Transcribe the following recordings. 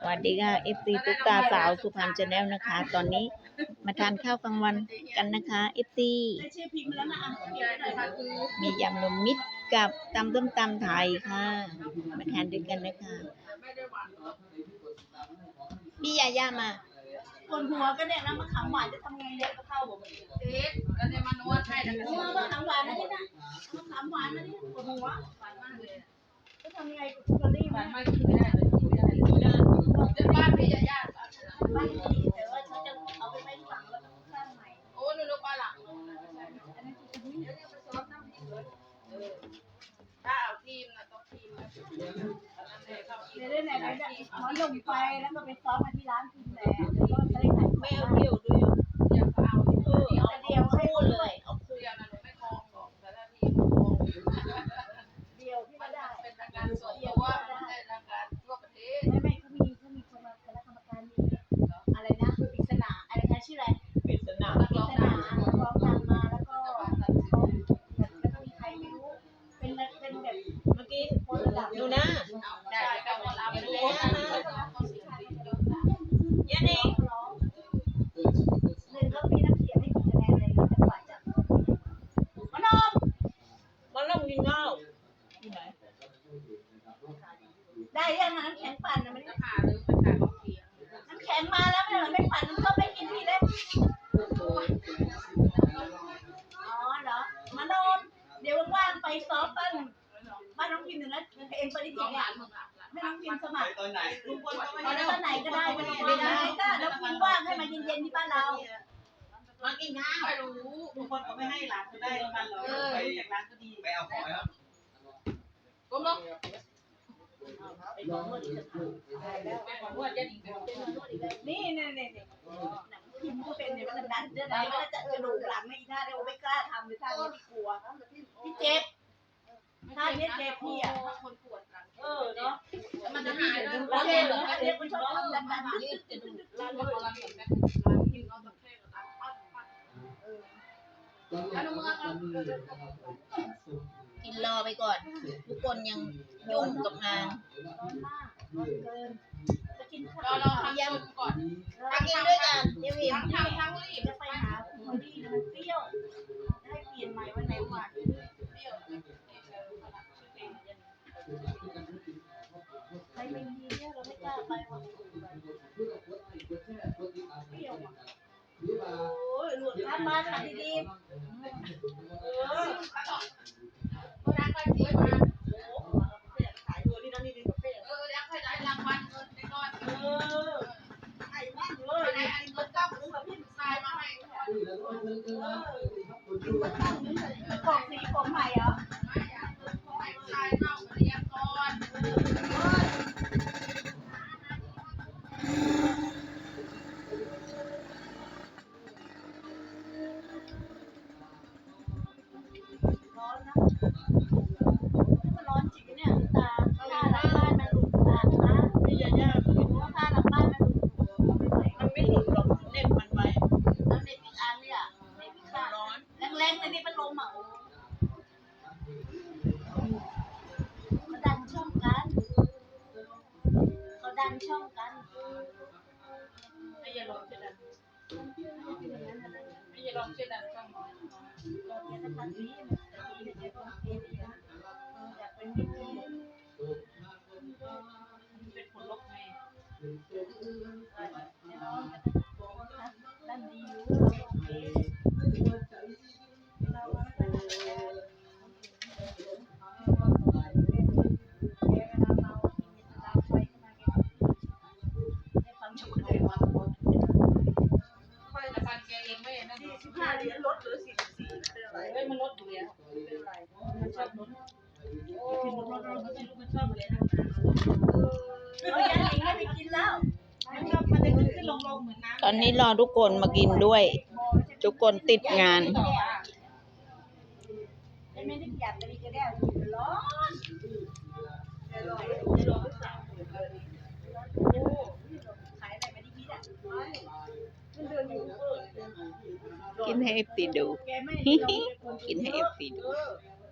สวัสดีค่ะ FC ตุ๊กตาสาวสุพรรณชาแนลนะคะ ตอนนี้มาทานข้าวกลางวันกันนะคะ FC ได้ชื่อพิมพ์แล้วนะอะเขียนหน่อยค่ะคือมียำนมมิตรกับตำส้มตำไทยค่ะ มาทานด้วยกันนะคะพี่ยาย่ามาปวดหัวก็เนี่ยนะมะขามหวานจะทำไงเนี่ยก็เข้าบอกเด็กก็จะมานวดให้แล้วก็เออมะขามหวานนะนี่นะมะขามหวานนะนี่ปวดหัวหวานมากเลยจะทำยังไงกับคุกเกอรี่หมัวานนมากกินไม่ได้เลยกินไม่ได้เลย เดี๋ยวบ้านพี่ยาย่าบ้านดีแต่ว่าเขาจะเอาไปไว้ฝังแล้วก็สร้างใหม่ โอ้หนูนกว่าหลังอันนั้นคือเดี๋ยวเนี่ยไปซ้อมน้ำพริกเลยเออถ้าเอาทีมนะต้องทีมนะนั่นเลยเข้าทีมเดี๋ยวได้ไหนไปเนี่ยหมอลงไปแล้วก็ไปซ้อมมาที่ร้านพิมแหละแล้วก็จะได้ขายไม่เอาเดียวด้วยเดี๋ยวก็เอาที่เออเอาเดียวคู่เงกินข้าวอยู่ไหนได้ยังน้ำแข็งปั่นนะมันจะผ่าหรือมันขาดเขาเสียงน้ำแข็งมาแล้วไม่เหรอไม่ปั่นก็ไม่กินทีเล็กอ๋อเหรอมโนมเดี๋ยวว่างๆไปซ้อมบ้านบ้านน้องพิมพ์หนึ่งนะเอ็มปริจิร้องตหเนี่ลายนมึงอะให้น้องพิมพ์สมัครตอนไหนลุงพลก็ไม่ตอนได้นี้ตอนไหนก็ได้ไม่ต้องยังไงก็แล้วพิมพ์ว่างให้มาเย็นๆที่บ้านเรา มากินข้าวไม่รู้ลุงพลก็ไม่ให้หลานก็ได้แล้วกันเหรอไปจากร้านก็ดีไปเอาของครับก้มลงไปขอเงินอีกสักครั้งแม่บอกว่าจะดีเป็นนี่นี่นี่นี่พิมพ์ก็เป็นเนี่ยมันดันเดือนไหนมันจะกระดูกหลังไม่อีท่าเดียวไม่กล้าทำเลยท่านี้ที่กลัวพี่เจ็บท่านี้เจ็บพี่อะคนปวดหลังเออเนาะมันจะหายเลยโอเคเหรอเจ็บมันชอบทำดันดันดึ๊ดยืดดึ๊จะดดูดึ๊ดร้านของเราแบบแบบร้านกิน มึงอะกินรอไปก่อน ทุกคนยังยุ่งกับงานรอรอทำยำก่อนมากินด้วยกันเดี๋ยวพิมทั้งทำทั้งรีบจะไปหาคุณมอดี้มันเปรี้ยวให้เปลี่ยนใหม่วันไหนหวานเปรี้ยวใครไม่ดีเนี่ยเราไม่กล้าไปวันเปรี้ยว อะโอ้ยหลุดร้านมาขายดีเออ กันช่องกันไม่อย่าลองเช่นนั้นไม่อย่าลองเช่นนั้นก็เราเนี่ยนะคะนี้แต่ทีเนี่ยจะต้องเกมอีกนะอยากเป็นวิธีเป็นผลลบไงด้านดีอยู่ อันชอยากเองไม่ไปกินแล้วมันก็มันจะขึ้นขึ้นลงลงเหมือนน้ำตอนนี้รอทุกคนมากินด้วย ทุกคนติดงาน ไม่ได้อยากจะมีกระเดี่ยวร้อนร้อนร้อนสาวขายอะไรไม่ได้คิดอะมันเดินอยู่กินให้เอฟซีดู กินให้เอฟซีดู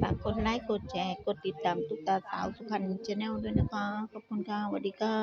ฝากกดไลค์กดแชร์กดติดตามตุ๊กตาสาวสุพรรณชาแนลด้วยนะคะ ขอบคุณค่ะสวัสดีค่ะ